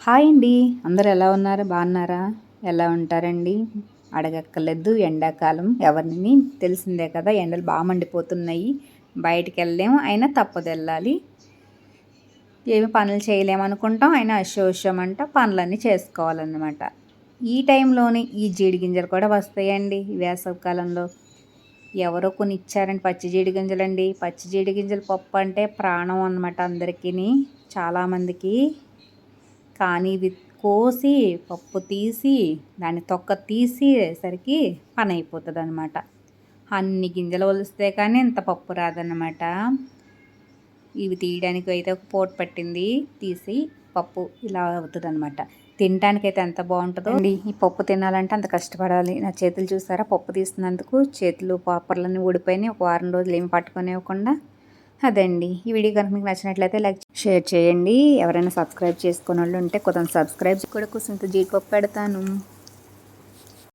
Hi అండి. అందరు ఎలా ఉన్నారు? బాగున్నారా? ఎలా ఉంటారండి? అడగక్కర్లేదు. ఎండాకాలం ఎవరిని తెలిసిందే కదా ఎండలు బాగా మండిపోతున్నాయి. బయటికి వెళ్ళలేము అయినా తప్పదు వెళ్ళాలి. ఏమి పనులు చేయలేమనుకుంటాం అయినా అశోషమంట పనులన్నీ చేసుకోవాలన్నమాట. ఈ టైంలోనే ఈ జీడి గింజలు కూడా వస్తాయండి వేసవికాలంలో. ఎవరో కొన్ని ఇచ్చారండి పచ్చి జీడి గింజలండి పచ్చి జీడి గింజలు పప్పు అంటే ప్రాణం అనమాట అందరికీ చాలామందికి. కానీ ఇది కోసి పప్పు తీసి దాన్ని తొక్క తీసేసరికి పని అయిపోతుంది అనమాట అన్ని గింజలు వలిస్తే కానీ ఇంత పప్పు రాదన్నమాట. ఇవి తీయడానికి అయితే ఒక పోటు పట్టింది. తీసి పప్పు ఇలా అవుతుంది అనమాట తినడానికైతే ఎంత బాగుంటుందో అండి. ఈ పప్పు తినాలంటే అంత కష్టపడాలి. నా చేతులు చూసారా? పప్పు తీస్తున్నందుకు చేతులు పాపర్లన్నీ ఊడిపోయినాయి. ఒక వారం రోజులు ఏమి పట్టుకునేవ్వకుండా అదండి. ఈ వీడియో కనుక మీకు నచ్చినట్లయితే లైక్ షేర్ చేయండి. ఎవరైనా సబ్స్క్రైబ్ చేసుకున్న వాళ్ళు ఉంటే కొంత సబ్స్క్రైబ్ కూడా కూర్చుంత జీడిపప్పు పెడతాను.